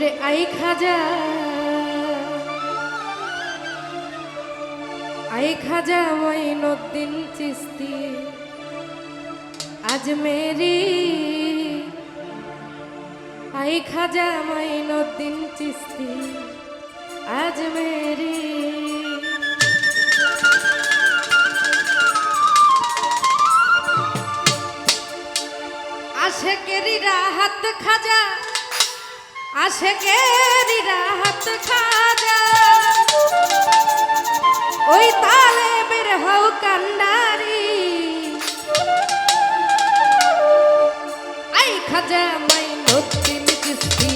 ওরে আই খাজা। আই খাজা মঈনুদ্দিন চিস্তি আজ মেরি। আই খাজা মঈনুদ্দিন চিস্তি আজ মেরি। আশেকেরি রাহাত খাজা। আসে কে রাত খাজা। ওই তালে বের হও কান্ডারি। আই খাজা মাই নতুন কিস্তি